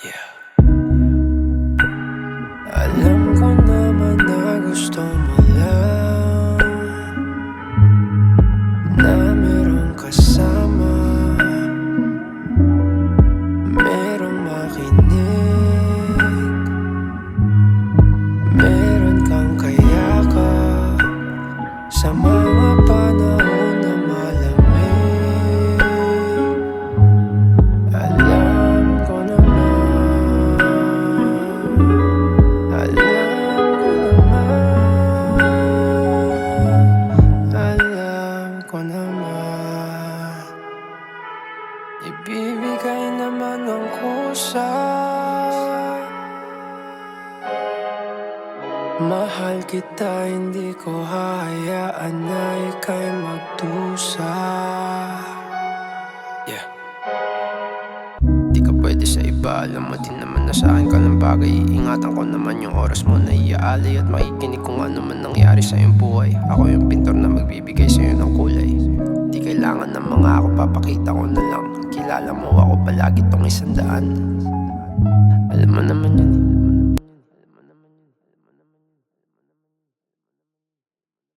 Yeah. Alam ko naman na gusto mo lang Na merong kasama. Merong makinig. Meron kang kayaka Sa mga panahon Ibibigay naman ng kusa Mahal kita, hindi ko hayaan na ika'y magdusa. Yeah. Di ka pwede sa iba, alam mo din naman na sa akin ka ng bagay. Iingatan ko naman yung oras mo na iaalay At makikinig kung ano man nangyari sa iyong buhay. Ako yung pintor na magbibigay sa kailangan ng mga ako, papakita ko na lang Kilala mo ako palagi tong isang daan Alam mo naman yun eh.